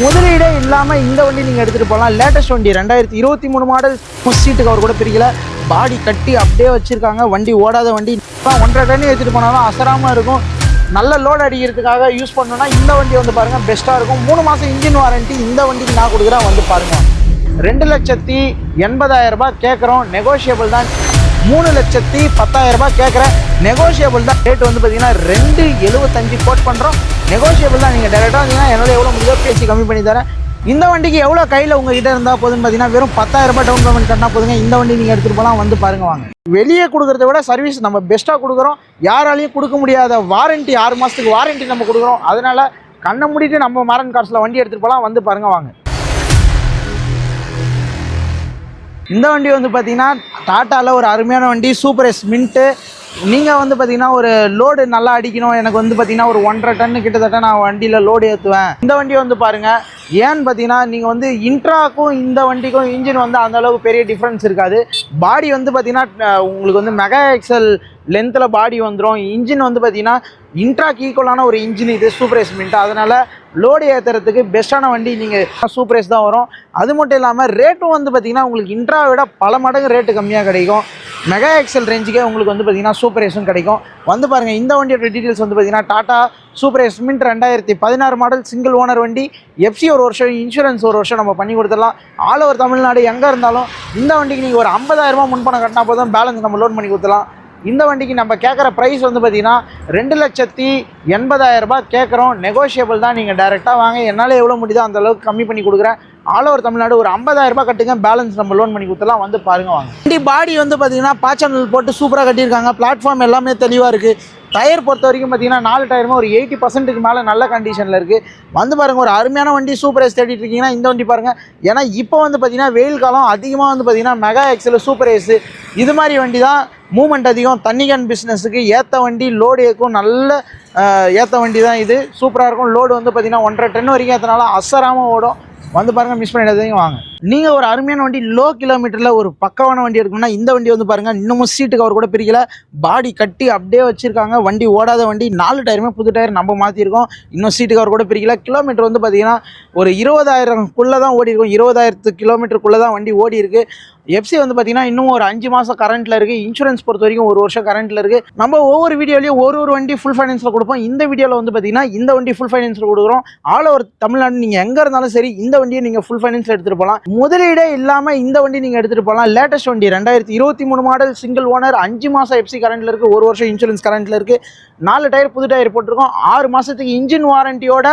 முதலீடே இல்லாமல் இந்த வண்டி நீங்கள் எடுத்துகிட்டு போகலாம் லேட்டஸ்ட் வண்டி ரெண்டாயிரத்தி இருபத்தி மூணு மாடல் சீட்டு கவர் கூட பிரிக்கல பாடி கட்டி அப்படியே வச்சுருக்காங்க. வண்டி ஓடாத வண்டி. ஒன்றரை டன் எடுத்துகிட்டு போனாலும் அசராமல் இருக்கும். நல்ல லோடு அடிக்கிறதுக்காக யூஸ் பண்ணோன்னா இந்த வண்டி வந்து பாருங்கள் பெஸ்ட்டாக இருக்கும். மூணு மாதம் இன்ஜின் வாரண்டி இந்த வண்டிக்கு நான் கொடுக்குறேன். வந்து பாருங்கள் ரெண்டு லட்சத்தி எண்பதாயிரம் கேட்குறோம் நெகோஷியபிள் தான். மூணு லட்சத்தி பத்தாயிரரூபா கேட்குறேன் நெகோஷியபிள் தான். ரேட் வந்து பார்த்தீங்கன்னா ரெண்டு எழுபத்தஞ்சு கோட் பண்ணுறோம் நெகோஷியபிள் தான் நீங்கள் டேரெக்டாக வந்தீங்கன்னா என்னால் எவ்வளோ முடியுதோ பேசி கம்மி பண்ணி தரேன். இந்த வண்டிக்கு எவ்வளோ கையில் உங்ககிட்ட இருந்தால் போதுன்னு பார்த்தீங்கன்னா வெறும் பத்தாயிரம் ரூபாய் டவுன் பேமெண்ட் கட்டினா போதுங்க. இந்த வண்டி நீங்கள் எடுத்துகிட்டு போகலாம் வந்து பாருங்க வாங்க. வெளியே கொடுக்குறத விட சர்வீஸ் நம்ம பெஸ்ட்டாக கொடுக்குறோம். யாராலையும் கொடுக்க முடியாத வாரண்டி ஆறு மாதத்துக்கு வாரண்டி நம்ம கொடுக்குறோம். அதனால் கண்ணை மூடிட்டு நம்ம மாரன் கார்ஸில் வண்டி எடுத்துகிட்டு போகலாம் வந்து பாருங்க வாங்க. இந்த வண்டி வந்து பார்த்தீங்கன்னா டாட்டாவில் ஒரு அருமையான வண்டி சூப்பர் எஸ் மின்ட்டு நீங்கள் வந்து பார்த்தீங்கன்னா ஒரு லோடு நல்லா அடிக்கணும். எனக்கு வந்து பார்த்தீங்கன்னா ஒரு ஒன்றரை டன்னு கிட்டத்தட்ட நான் வண்டியில் லோடு ஏற்றுவேன் இந்த வண்டி வந்து பாருங்கள் ஏன்னு பார்த்தீங்கன்னா நீங்கள் வந்து இன்ட்ராக்கும் இந்த வண்டிக்கும் இன்ஜின் வந்து அந்தளவுக்கு பெரிய டிஃப்ரென்ஸ் இருக்காது. பாடி வந்து பார்த்தீங்கன்னா உங்களுக்கு வந்து மெகா எக்ஸல் லென்த்தில் பாடி வந்துடும் இன்ஜின் வந்து பார்த்தீங்கன்னா இன்ட்ராக்கு ஈக்குவலான ஒரு இன்ஜின் இது சூப்பர் மின்ட் அதனால் லோடு ஏற்றுறதுக்கு பெஸ்ட்டான வண்டி நீங்கள் சூப்பர் எஸ் தான் வரும். அது மட்டும் இல்லாமல் ரேட்டும் வந்து பார்த்தீங்கன்னா உங்களுக்கு இன்ட்ராவை விட பல மடங்கு ரேட்டு கம்மியாக கிடைக்கும். மெகா எக்ஸல் ரேஞ்சுக்கே உங்களுக்கு வந்து பார்த்தீங்கன்னா சூப்பர் எஸும் கிடைக்கும். வந்து பாருங்கள் இந்த வண்டியோட டீட்டெயில்ஸ் வந்து பார்த்தீங்கன்னா டாட்டா சூப்பர் எஸ் மின்ட் ரெண்டாயிரத்தி பதினாறு மாடல் சிங்கிள் ஓனர் வண்டி எஃப்சி ஒரு வருஷம் இன்சூரன்ஸ் ஒரு வருஷம் நம்ம பண்ணி கொடுத்துடலாம். ஆல் ஓவர் தமிழ்நாடு எங்கே இருந்தாலும் இந்த வண்டிக்கு நீங்கள் ஒரு ஐம்பதாயிரரூபா முன்பணம் கட்டினா போதும் பேலன்ஸ் நம்ம லோன் பண்ணி கொடுத்துலாம் இந்த வண்டிக்கு நம்ம கேட்குற ப்ரைஸ் வந்து பார்த்தீங்கன்னா ரெண்டு லட்சத்தி எண்பதாயிரரூபா கேட்குறோம் நெகோஷியபிள் தான் நீங்கள் டேரெக்டாக வாங்க. என்னால் எவ்வளோ முடியுதோ அந்தளவுக்கு கம்மி பண்ணி கொடுக்குறேன். ஆல் ஓவர் தமிழ்நாடு ஒரு 50000 ரூபாய் கட்டுங்க. பேலன்ஸ் நம்ம லோன் பண்ணி கொடுத்துலாம் வந்து பாருங்க வாங்க. வண்டி பாடி வந்து பார்த்தீங்கன்னா பாச்சனல் போட்டு சூப்பராக கட்டியிருக்காங்க. பிளாட்ஃபார்ம் எல்லாமே தெளிவாக இருக்குது டயர் பொறுத்த வரைக்கும் பார்த்தீங்கன்னா நாலு டயருமே ஒரு எயிட்டி பர்சன்ட்டுக்கு மேலே நல்ல கண்டிஷனில் இருக்குது வந்து பாருங்கள் ஒரு அருமையான வண்டி சூப்பர் ஏஸ் தேடிட்டு இருக்கீங்கன்னா இந்த வண்டி பாருங்கள் ஏன்னா இப்போ வந்து பார்த்தீங்கன்னா வெயில் காலம் அதிகமாக வந்து பார்த்தீங்கன்னா மெகா எக்ஸல் சூப்பர் ஏஸு இது மாதிரி வண்டி தான் மூமெண்ட் அதிகம் தண்ணிகன் பிஸ்னஸுக்கு ஏற்ற வண்டி லோடு ஏற்கும். நல்ல ஏற்ற வண்டி தான் இது. சூப்பராக இருக்கும். லோடு வந்து பார்த்தீங்கன்னா ஒன்றரை டென் வரைக்கும் ஏற்றினாலும் அசராமல் ஓடும். வந்து பாருங்கள் மிஸ் பண்ணிடாதீங்க வாங்க. நீங்கள் ஒரு அருமையான வண்டி லோ கிலோமீட்டரில் ஒரு பக்கவான வண்டி எடுக்கணும்னா இந்த வண்டி வந்து பாருங்கள் இன்னமும் சீட்டு கவர் கூட பிரிக்கல. பாடி கட்டி அப்படியே வச்சுருக்காங்க. வண்டி ஓடாத வண்டி நாலு டயருமே புது டயர் நம்ம மாற்றிருக்கோம் இன்னும் சீட்டு கவர் கூட பிரிக்கல. கிலோமீட்டர் வந்து பார்த்தீங்கன்னா ஒரு இருபதாயிரம்குள்ளே தான் ஓடி இருக்கும் இருபதாயிரத்து கிலோமீட்டருக்குள்ளே தான் வண்டி ஓடி இருக்கு எஃப்சி வந்து பார்த்தீங்கன்னா இன்னும் ஒரு அஞ்சு மாதம் கரண்ட்டில் இருக்குது இன்சூரன்ஸ் பொறுத்த வரைக்கும் ஒரு வருஷம் கரண்ட்டில் இருக்குது நம்ம ஒவ்வொரு வீடியோலையும் ஒரு ஒரு வண்டி ஃபுல் ஃபைனான்ஸில் கொடுப்போம். இந்த வீடியோவில் வந்து பார்த்தீங்கன்னா இந்த வண்டி ஃபுல் ஃபைனான்ஸில் கொடுக்குறோம். ஆல் ஓவர் தமிழ்நாடு நீங்கள் எங்கே இருந்தாலும் சரி இந்த வண்டியை நீங்கள் ஃபுல் ஃபைனான்ஸில் எடுத்துகிட்டு போகலாம் முதலீடே இல்லாமல் இந்த வண்டி நீங்கள் எடுத்துகிட்டு போகலாம் லேட்டஸ்ட் வண்டி ரெண்டாயிரத்தி இருபத்தி மூணு மாடல் சிங்கிள் ஓனர் அஞ்சு மாதம் எஃப்சி கரண்ட்டில் இருக்குது ஒரு வருஷம் இன்சூரன்ஸ் கரண்ட்டில் இருக்குது நாலு டயர் புது டயர் போட்டிருக்கோம். ஆறு மாதத்துக்கு இன்ஜின் வாரண்டியோட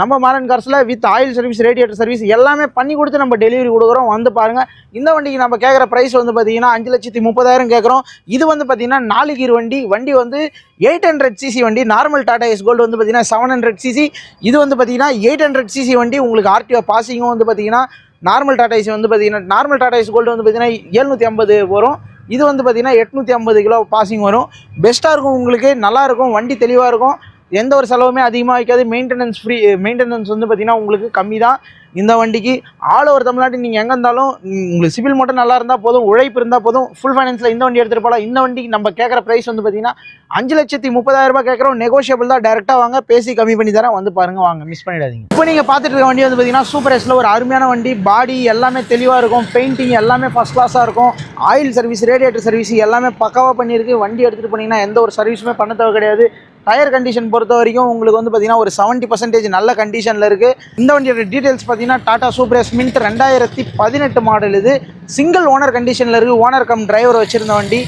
நம்ம Maran கார்ஸில் with oil service radiator service எல்லாமே பண்ணி கொடுத்து நம்ம டெலிவரி கொடுக்குறோம். வந்து பாருங்கள் இந்த வண்டிக்கு நம்ம கேட்குற ப்ரைஸ் வந்து பார்த்தீங்கன்னா அஞ்சு லட்சத்தி முப்பதாயிரம் கேட்குறோம் இது வந்து பார்த்தீங்கன்னா நாலு கீர் வண்டி. வண்டி வந்து எயிட் ஹண்ட்ரட் சிசி வண்டி. நார்மல் டாடா எஸ் கோல்டு வந்து பார்த்தீங்கன்னா செவன் ஹண்ட்ரட் சிசி இது வந்து பார்த்தீங்கன்னா எயிட் ஹண்ட்ரட் சிசி வண்டி. உங்களுக்கு ஆர்டிஓ பாசிங்கும் வந்து பார்த்தீங்கன்னா நார்மல் டாடா ஏசி வந்து பார்த்தீங்கன்னா நார்மல் டாடா ஏசி கோல்டு வந்து பார்த்தீங்கன்னா எழுநூற்றி ஐம்பது வரும். இது வந்து பார்த்தீங்கன்னா எட்நூற்றி ஐம்பது கிலோ பாசிங் வரும். பெஸ்ட்டாக இருக்கும் உங்களுக்கு நல்லாயிருக்கும் வண்டி தெளிவாக இருக்கும். எந்த ஒரு செலவுமே அதிகமாக வைக்காது. மெயின்டெனன்ஸ் ஃப்ரீ மெயின்டெனன்ஸ் வந்து பார்த்தீங்கன்னா உங்களுக்கு கம்மி தான் இந்த வண்டிக்கு ஆல் ஓவர் தமிழ்நாட்டு நீங்கள் எங்கே இருந்தாலும் உங்களுக்கு சிவில் மட்டும் நல்லா இருந்தால் போதும் உழைப்பு இருந்தால் போதும் ஃபுல் ஃபைனான்ஸில் இந்த வண்டி எடுத்துகிட்டு போகலாம் இந்த வண்டிக்கு நம்ம கேட்குற ப்ரைஸ் வந்து பார்த்தீங்கன்னா அஞ்சு லட்சத்தி முப்பதாயிரம் ரூபாய் கேட்குறோம் நெகோஷியபிள் தான் டேரெக்டாக வாங்க பேசி கம்மி பண்ணி தரேன் வந்து பாருங்கள் வாங்க மிஸ் பண்ணிடாதீங்க. இப்போ நீங்கள் பார்த்துட்டு இருக்க வண்டி வந்து பார்த்தீங்கன்னா சூப்பர் எஸ்ல ஒரு அருமையான வண்டி பாடி எல்லாமே தெளிவாக இருக்கும் பெயிண்டிங் எல்லாமே ஃபஸ்ட் கிளாஸாக இருக்கும் ஆயில் சர்வீஸ் ரேடியேட்டர் சர்வீஸ் எல்லாமே பக்காவாக பண்ணியிருக்கு. வண்டி எடுத்துகிட்டு போனீங்கன்னா எந்த ஒரு சர்வீஸுமே பண்ண தேவை கிடையாது. டயர் கண்டிஷன் பொறுத்த வரைக்கும் உங்களுக்கு வந்து பார்த்தீங்கன்னா ஒரு செவன்ட்டி பர்சன்டேஜ் நல்ல கண்டிஷனில் இருக்குது இந்த வண்டியோட டீட்டெயில்ஸ் பார்த்தீங்கன்னா டாடா சூப்பர் எஸ் மின்ட் ரெண்டாயிரத்தி பதினெட்டு மாடல் இது. சிங்கிள் ஓனர் கண்டிஷனில் இருக்குது ஓனர் கம் டிரைவர் வச்சுருந்த வண்டி.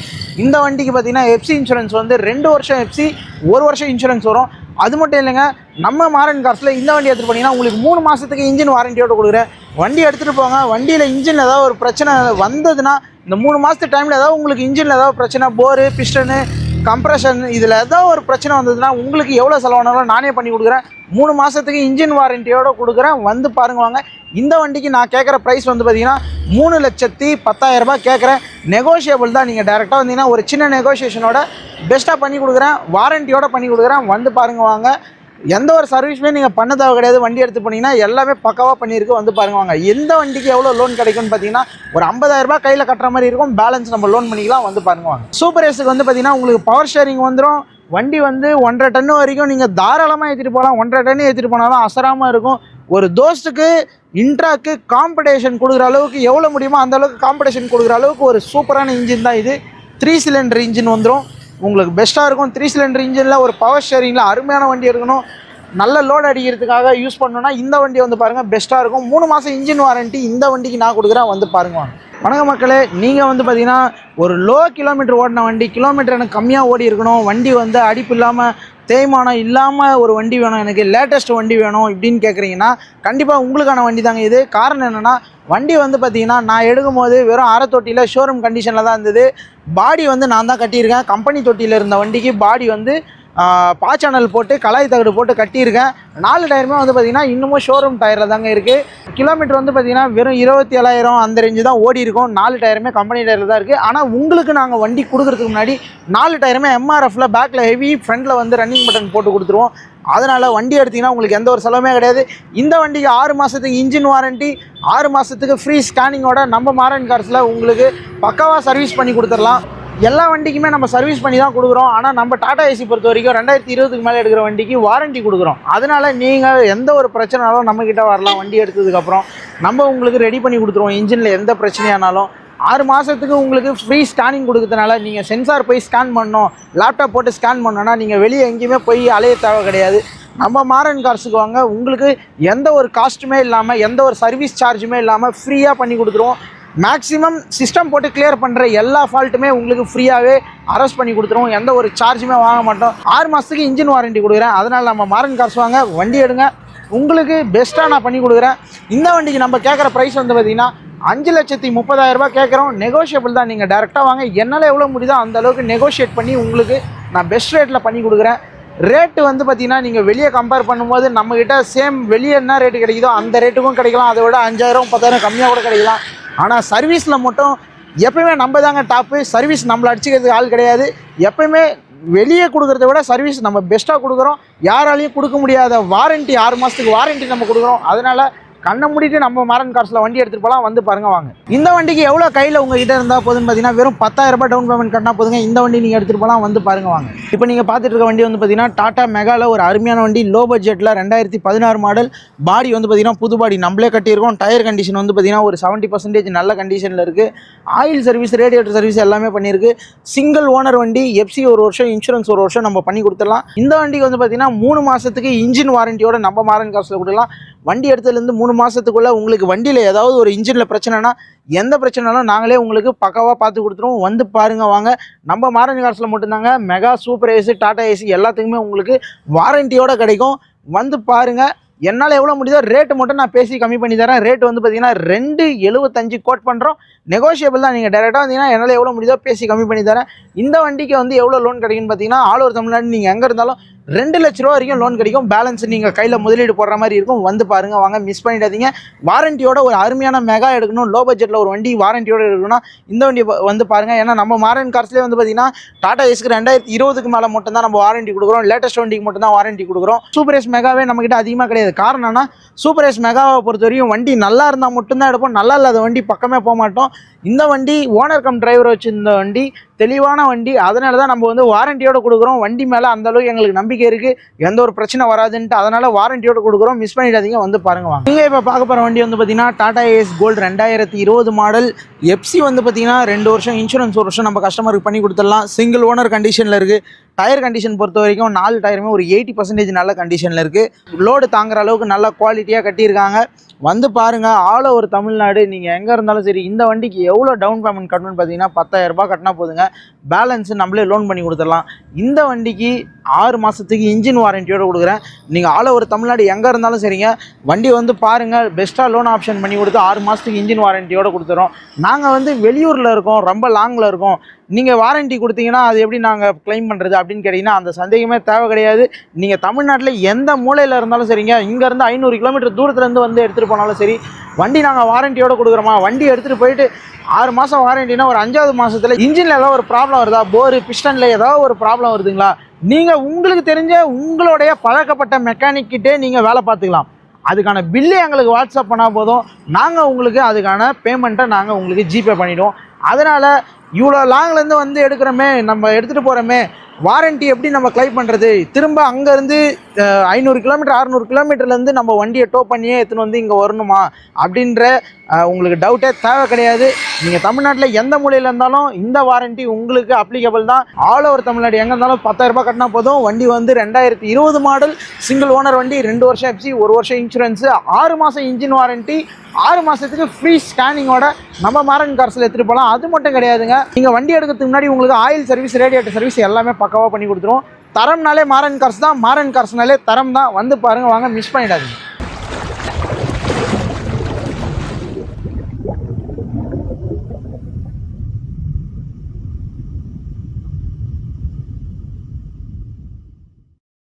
இந்த வண்டிக்கு பார்த்தீங்கன்னா எஃப்சி இன்சூரன்ஸ் வந்து ரெண்டு வருஷம் எஃப்சி ஒரு வருஷம் இன்சூரன்ஸ் வரும். அது மட்டும் இல்லைங்க நம்ம மாரன் கார்ஸில் இந்த வண்டி எடுத்துகிட்டு போனீங்கன்னா உங்களுக்கு மூணு மாதத்துக்கு இன்ஜின் வாரண்டியோட கொடுக்குறேன். வண்டி எடுத்துகிட்டு போங்க. வண்டியில் இன்ஜின் ஏதாவது ஒரு பிரச்சனை வந்ததுன்னா இந்த மூணு மாதத்து டைமில் ஏதாவது உங்களுக்கு இன்ஜினில் ஏதாவது பிரச்சனை போரு பிஸ்டனு கம்ப்ரஷன் இதில் ஏதோ ஒரு பிரச்சனை வந்ததுன்னா உங்களுக்கு எவ்வளோ செலவானாலும் நானே பண்ணி கொடுக்குறேன். மூணு மாதத்துக்கு இன்ஜின் வாரண்டியோடு கொடுக்குறேன். வந்து பாருங்க வாங்க. இந்த வண்டிக்கு நான் கேட்குற ப்ரைஸ் வந்து பார்த்தீங்கன்னா மூணு லட்சத்தி பத்தாயிரரூபா கேட்குறேன். நெகோஷியபிள் தான். நீங்கள் டேரெக்டாக வந்தீங்கன்னா ஒரு சின்ன நெகோஷியேஷனோட பெஸ்ட்டாக பண்ணி கொடுக்குறேன். வாரண்டியோட பண்ணி கொடுக்குறேன். வந்து பாருங்க வாங்க. எந்த ஒரு சர்வீஸுமே நீங்கள் பண்ண தேவை கிடையாது. வண்டி எடுத்து போனீங்கன்னா எல்லாமே பக்காவாக பண்ணியிருக்கு. வந்து பாருங்க வாங்க. எந்த வண்டிக்கு எவ்வளோ லோன் கிடைக்கும்னு பார்த்தீங்கன்னா ஒரு ஐம்பதாயிரரூபா கையில் கட்டுற மாதிரி இருக்கும். பேலன்ஸ் நம்ம லோன் பண்ணிக்கலாம். வந்து பாருங்க வாங்க. சூப்பர் ஏஸுக்கு வந்து பார்த்தீங்கன்னா உங்களுக்கு பவர் ஷேரிங் வந்துடும் வண்டி வந்து ஒன்றரை டன்னு வரைக்கும் நீங்கள் தாராளமாக ஏற்றிட்டு போகலாம். ஒன்றரை டன்னு ஏற்றிட்டு போனாலும் அசராமல் இருக்கும். ஒரு தோஸ்ட்டுக்கு இன்ட்ராக்கு காம்படிஷன் கொடுக்குற அளவுக்கு எவ்வளோ முடியுமோ அந்த அளவுக்கு காம்படிஷன் கொடுக்குற அளவுக்கு ஒரு சூப்பரான இன்ஜின் தான் இது. த்ரீ சிலிண்டர் இன்ஜின் வந்துடும் உங்களுக்கு பெஸ்ட்டாக இருக்கும். த்ரீ சிலிண்டர் இன்ஜினில் ஒரு பவர் ஷேரிங்கில் அருமையான வண்டி இருக்கணும் நல்ல லோடு அடிக்கிறதுக்காக யூஸ் பண்ணணும்னா இந்த வண்டி வந்து பாருங்கள் பெஸ்ட்டாக இருக்கும். மூணு மாதம் இன்ஜின் வாரண்ட்டி இந்த வண்டிக்கு நான் கொடுக்குறேன். வந்து பாருங்க வணக்க மக்களே நீங்கள் வந்து பார்த்தீங்கன்னா ஒரு லோ கிலோமீட்டர் ஓடின வண்டி கிலோமீட்டர் எனக்கு கம்மியாக ஓடி இருக்கணும். வண்டி வந்து அடிப்பு இல்லாமல் தேய்மானம் இல்லாமல் ஒரு வண்டி வேணும். எனக்கு லேட்டஸ்ட் வண்டி வேணும் இப்படின்னு கேட்குறீங்கன்னா கண்டிப்பாக உங்களுக்கான வண்டி தாங்க இது. காரணம் என்னென்னா வண்டி வந்து பார்த்தீங்கன்னா நான் எடுக்கும் போது வெறும் அரை தொட்டியில் ஷோரூம் கண்டிஷனில் தான் இருந்தது. பாடி வந்து நான் தான் கட்டியிருக்கேன். கம்பெனி தொட்டியில் இருந்த வண்டிக்கு பாடி வந்து பாச்சானல் போட்டு கலாய் தகடு போட்டு கட்டியிருக்கேன். நாலு டயருமே வந்து பார்த்திங்கன்னா இன்னமும் ஷோரூம் டயரில் தாங்க இருக்குது கிலோமீட்டர் வந்து பார்த்திங்கன்னா வெறும் இருபத்தி ஏழாயிரம் அந்த ரேஞ்சு தான் ஓடி இருக்கும். நாலு டயருமே கம்பெனி டயரில் தான் இருக்குது ஆனால் உங்களுக்கு நாங்கள் வண்டி கொடுக்குறதுக்கு முன்னாடி நாலு டயருமே எம்ஆர்எஃப்ல பேக்கில் ஹெவி ஃப்ரண்ட்டில் வந்து ரன்னிங் பட்டன் போட்டு கொடுத்துருவோம். அதனால் வண்டி எடுத்திங்கன்னா உங்களுக்கு எந்த ஒரு செலவுமே கிடையாது. இந்த வண்டிக்கு ஆறு மாதத்துக்கு இன்ஜின் வாரண்ட்டி ஆறு மாதத்துக்கு ஃப்ரீ ஸ்கேனிங்கோட நம்ம மாரன் கார்ஸில் உங்களுக்கு பக்காவாக சர்வீஸ் பண்ணி கொடுத்துடலாம் எல்லா வண்டிக்குமே நம்ம சர்வீஸ் பண்ணி தான் கொடுக்குறோம். ஆனால் நம்ம டாடா ஏசி பொறுத்த வரைக்கும் ரெண்டாயிரத்தி இருபதுக்கு மேலே எடுக்கிற வண்டிக்கு வாரண்டி கொடுக்குறோம். அதனால் நீங்கள் எந்த ஒரு பிரச்சனைனாலும் நம்மக்கிட்ட வரலாம். வண்டி எடுத்ததுக்கப்புறம் நம்ம உங்களுக்கு ரெடி பண்ணி கொடுத்துருவோம். இன்ஜினில் எந்த பிரச்சனையானாலும். ஆறு மாதத்துக்கு உங்களுக்கு ஃப்ரீ ஸ்கேனிங் கொடுக்கறதுனால நீங்கள் சென்சார் போய் ஸ்கேன் பண்ணணும். லேப்டாப் போட்டு ஸ்கேன் பண்ணோன்னா நீங்கள் வெளியே எங்கேயுமே போய் அலைய தேவை கிடையாது. நம்ம மாரன் கார்ஸுக்கு வாங்க. உங்களுக்கு எந்த ஒரு காஸ்ட்டுமே இல்லாமல் எந்த ஒரு சர்வீஸ் சார்ஜுமே இல்லாமல் ஃப்ரீயாக பண்ணி கொடுத்துருவோம். மேக்ஸிமம் சிஸ்டம் போட்டு கிளியர் பண்ணுற எல்லா ஃபால்ட்டுமே உங்களுக்கு ஃப்ரீயாகவே அரெஸ்ட் பண்ணி கொடுத்துருவோம் எந்த ஒரு சார்ஜுமே வாங்க மாட்டோம். ஆறு மாதத்துக்கு இன்ஜின் வாரண்டி கொடுக்குறேன். அதனால் நம்ம மாரன் காசு வாங்க வண்டி எடுங்க. உங்களுக்கு பெஸ்ட்டாக நான் பண்ணி கொடுக்குறேன். இந்த வண்டிக்கு நம்ம கேட்குற ப்ரைஸ் வந்து பார்த்திங்கன்னா அஞ்சு லட்சத்தி முப்பதாயிரரூபா கேட்குறோம் நெகோஷியபிள் தான். நீங்கள் டேரெக்டாக வாங்க. என்னால் எவ்வளோ முடியுதோ அந்த அளவுக்கு நெகோஷியேட் பண்ணி உங்களுக்கு நான் பெஸ்ட் ரேட்டில் பண்ணி கொடுக்குறேன். ரேட்டு வந்து பார்த்திங்கன்னா நீங்கள் வெளியே கம்பேர் பண்ணும்போது நம்மக்கிட்ட சேம் வெளியே என்ன ரேட்டு கிடைக்குதோ அந்த ரேட்டுக்கும் கிடைக்கலாம். அதை விட அஞ்சாயிரம் பத்தாயிரம் கம்மியாக கூட கிடைக்கலாம். ஆனால் சர்வீஸில் மட்டும் எப்பயுமே நம்ம தாங்க டாப்பு சர்வீஸ் நம்மளை அடிச்சுக்கிறதுக்கு ஆள் கிடையாது. எப்பயுமே வெளியே கொடுக்குறத விட சர்வீஸ் நம்ம பெஸ்ட்டாக கொடுக்குறோம். யாராலையும் கொடுக்க முடியாத வாரண்ட்டி ஆறு மாதத்துக்கு வாரண்ட்டி நம்ம கொடுக்குறோம். அதனால் கண்ணை மூடிட்டு நம்ம மாரன் கார்ஸில் வண்டி எடுத்துகிட்டு போகலாம் வந்து பாருங்க வாங்க. இந்த வண்டிக்கு எவ்வளோ கையில் உங்ககிட்ட இருந்தால் போதுன்னு பார்த்தீங்கன்னா வெறும் பத்தாயிரம் ரூபாய் டவுன் பேமெண்ட் கட்டினா போதுங்க. இந்த வண்டி நீங்கள் எடுத்துகிட்டு போகலாம் வந்து பாருங்க வாங்க. இப்போ நீங்கள் பார்த்துட்டு இருக்க வண்டி வந்து பார்த்தீங்கன்னா டாடா மெகால ஒரு அருமையான வண்டி லோ பட்ஜெட்டில் ரெண்டாயிரத்தி பதினாறு மாடல் பாடி வந்து பார்த்தீங்கன்னா புது பாடி நம்மளே கட்டியிருக்கோம். டயர் கண்டிஷன் வந்து பார்த்தீங்கன்னா ஒரு செவன்ட்டி பர்சன்டேஜ் நல்ல கண்டிஷனில் இருக்குது ஆயில் சர்வீஸ் ரேடியேட்டர் சர்வீஸ் எல்லாமே பண்ணியிருக்கு. சிங்கிள் ஓனர் வண்டி எஃப்சி ஒரு வருஷம் இன்சூரன்ஸ் ஒரு வருஷம் நம்ம பண்ணி கொடுத்துடலாம். இந்த வண்டிக்கு வந்து பார்த்தீங்கன்னா மூணு மாதத்துக்கு இன்ஜின் வாரண்டியோட நம்ம மாரன் காசில் கொடுக்கலாம். வண்டி எடுத்ததுலேருந்து மூணு மாதத்துக்குள்ளே உங்களுக்கு வண்டியில் ஏதாவது ஒரு இன்ஜினில் பிரச்சனைனா எந்த பிரச்சனைனாலும் நாங்களே உங்களுக்கு பக்காவாக பார்த்து கொடுத்துருவோம். வந்து பாருங்க வாங்க. நம்ம மாரஞ்சி காசில் மட்டும்தாங்க. Mega Super Ace Tata Ace எல்லாத்துக்குமே உங்களுக்கு வாரண்டியோடு கிடைக்கும். வந்து பாருங்கள் என்னால் எவ்வளோ முடியுதோ ரேட்டு மட்டும் நான் பேசி கம்மி பண்ணி தரேன். ரேட் வந்து பார்த்தீங்கன்னா ரெண்டு எழுபத்தஞ்சு கோட் பண்ணுறோம் நெகோஷியபிள் தான் நீங்கள் டேரெக்டாக வந்தீங்கன்னா என்னால் எவ்வளோ முடியுதோ பேசி கம்மி பண்ணி தரேன். இந்த வண்டிக்கு வந்து எவ்வளோ லோன் கிடைக்குன்னு பார்த்தீங்கன்னா ஆல் ஓவர் தமிழ்நாடு நீங்கள் எங்கே இருந்தாலும் ரெண்டு லட்ச ரூபா வரைக்கும் லோன் கிடைக்கும். பேலன்ஸ் நீங்கள் கையில் முதலீடு போடுற மாதிரி இருக்கும். வந்து பாருங்க வாங்க மிஸ் பண்ணிடாதீங்க. வாரண்டியோட ஒரு அருமையான மெகா எடுக்கணும். லோ பட்ஜெட்டில் ஒரு வண்டி வாரண்டியோட எடுக்கணும்னா இந்த வண்டி வந்து பாருங்கள் ஏன்னா நம்ம மாரன் கார்ஸ்லேயே வந்து பார்த்தீங்கன்னா டாடா ஏஸ்க்கு ரெண்டாயிரத்தி இருபதுக்கு மேலே மட்டும் தான் நம்ம வாரண்டி கொடுக்குறோம். லேட்டஸ்ட் வண்டிக்கு மட்டும் தான் வாரண்டி கொடுக்குறோம். சூப்பர் ஏஸ் மெகாவே நம்மக்கிட்ட அதிகமாக கிடையாது. காரணம்னா சூப்பர் ஏஸ் மெகாவை பொறுத்த வரையும் வண்டி நல்லா இருந்தால் மட்டும்தான் எடுப்போம். நல்லா இல்லாத வண்டி பக்கமே போக மாட்டோம். இந்த வண்டி ஓனர் கம் டிரைவர் வச்சுருந்த வண்டி தெளிவான வண்டி. அதனால தான் நம்ம வந்து வாரண்டியோடு கொடுக்குறோம். வண்டி மேலே அந்த அளவுக்கு எங்களுக்கு நம்பிக்கை இருக்குது எந்த ஒரு பிரச்சனை வராதுன்ட்டு அதனால் வாரண்டியோடு கொடுக்குறோம். மிஸ் பண்ணிடாதீங்க வந்து பாருங்க வாங்க. நீங்கள் இப்போ பார்க்க போகிற வண்டி வந்து பார்த்தீங்கன்னா டாடா ஏஸ் கோல்டு ரெண்டாயிரத்தி இருபது மாடல் எஃப்சி வந்து பார்த்தீங்கன்னா ரெண்டு வருஷம் இன்சூரன்ஸ் ஒரு வருஷம் நம்ம கஸ்டமருக்கு பண்ணி கொடுத்துடலாம். சிங்கிள் ஓனர் கண்டிஷனில் இருக்குது டயர் கண்டிஷன் பொறுத்த வரைக்கும் நாலு டயருமே ஒரு எயிட்டி பர்சன்டேஜ் நல்ல கண்டிஷனில் இருக்குது லோடு தாங்குற அளவுக்கு நல்ல குவாலிட்டியாக கட்டியிருக்காங்க. வந்து பாருங்கள் ஆல் ஓவர் தமிழ்நாடு நீங்கள் எங்கே இருந்தாலும் சரி இந்த வண்டிக்கு எவ்வளோ டவுன் பேமெண்ட் கட்டணும்னு பார்த்தீங்கன்னா பத்தாயிரரூபா கட்டினா போதுங்க. பேலன்ஸு நம்மளே லோன் பண்ணி கொடுத்துடலாம். இந்த வண்டிக்கு ஆறு மாதத்துக்கு இன்ஜின் வாரண்டியோடு கொடுக்குறேன். நீங்கள் ஆல் ஓவர் தமிழ்நாடு எங்கே இருந்தாலும் சரிங்க. வண்டி வந்து பாருங்கள் பெஸ்ட்டாக லோன் ஆப்ஷன் பண்ணி கொடுத்து ஆறு மாதத்துக்கு இன்ஜின் வாரண்டியோடு கொடுத்துறோம். நாங்கள் வந்து வெளியூரில் இருக்கோம் ரொம்ப லாங்கில் இருக்கோம். நீங்கள் வாரண்டி கொடுத்தீங்கன்னா அது எப்படி நாங்கள் க்ளைம் பண்ணுறது அப்படின்னு கேட்டிங்கன்னா அந்த சந்தேகமே தேவை கிடையாது. நீங்கள் தமிழ்நாட்டில் எந்த மூலையில் இருந்தாலும் சரிங்க. இங்கேருந்து ஐநூறு கிலோமீட்டர் தூரத்துலேருந்து வந்து எடுத்துகிட்டு போனாலும் சரி வண்டி நாங்கள் வாரண்டியோடு கொடுக்குறோமா? வண்டி எடுத்துகிட்டு போயிட்டு ஆறு மாதம் வாரண்டினா ஒரு அஞ்சாவது மாதத்தில் இன்ஜினில் ஏதாவது ஒரு ப்ராப்ளம் வருதா? போரு பிஸ்டனில் ஏதாவது ஒரு ப்ராப்ளம் வருதுங்களா? நீங்கள் உங்களுக்கு தெரிஞ்ச உங்களுடைய பழக்கப்பட்ட மெக்கானிக்கிட்டே நீங்கள் வேலை பார்த்துக்கலாம். அதுக்கான பில்லு எங்களுக்கு வாட்ஸ்அப் பண்ணால் போதும். நாங்கள் உங்களுக்கு அதுக்கான பேமெண்ட்டை நாங்கள் உங்களுக்கு ஜிபே பண்ணிவிடுவோம் அதனால் இவ்வளோ லாங்லேருந்து வந்து எடுக்கிறோமே நம்ம எடுத்துகிட்டு போகிறோமே வாரண்டி எப்படி நம்ம கிளைம் பண்ணுறது திரும்ப அங்கேருந்து ஐநூறு கிலோமீட்டர் அறநூறு கிலோமீட்டர்லேருந்து நம்ம வண்டியை டோ பண்ணியே எடுத்துன்னு வந்து இங்கே வரணுமா? அப்படின்ற உங்களுக்கு டவுட்டே தேவை கிடையாது. நீங்கள் தமிழ்நாட்டில் எந்த மூலையில் இருந்தாலும் இந்த வாரண்டி உங்களுக்கு அப்ளிகபிள் தான். ஆல் ஓவர் தமிழ்நாடு எங்கே இருந்தாலும் பத்தாயிரம் ரூபாய் கட்டினா போதும். வண்டி வந்து ரெண்டாயிரத்தி இருபது மாடல் சிங்கிள் ஓனர் வண்டி ரெண்டு வருஷம் எஃப்சி ஒரு வருஷம் இன்சூரன்ஸு ஆறு மாதம் இன்ஜின் வாரண்டி ஆறு மாதத்துக்கு ஃப்ரீ ஸ்கேனிங்கோட நம்ம மாரன் கார்ஸில் எடுத்துகிட்டு போகலாம். அது மட்டும் கிடையாதுங்க. நீங்கள் வண்டி எடுக்கிறதுக்கு முன்னாடி உங்களுக்கு ஆயில் சர்வீஸ் ரேடியேட்டர் சர்வீஸ் எல்லாமே பக்காவாக பண்ணி கொடுத்துருவோம் தரம்னாலே மாரன் கார்ஸ் தான் மாரன் கார்ஸ்னாலே தரம் தான். வந்து பாருங்கள் வாங்க மிஸ் பண்ணிடாதீங்க.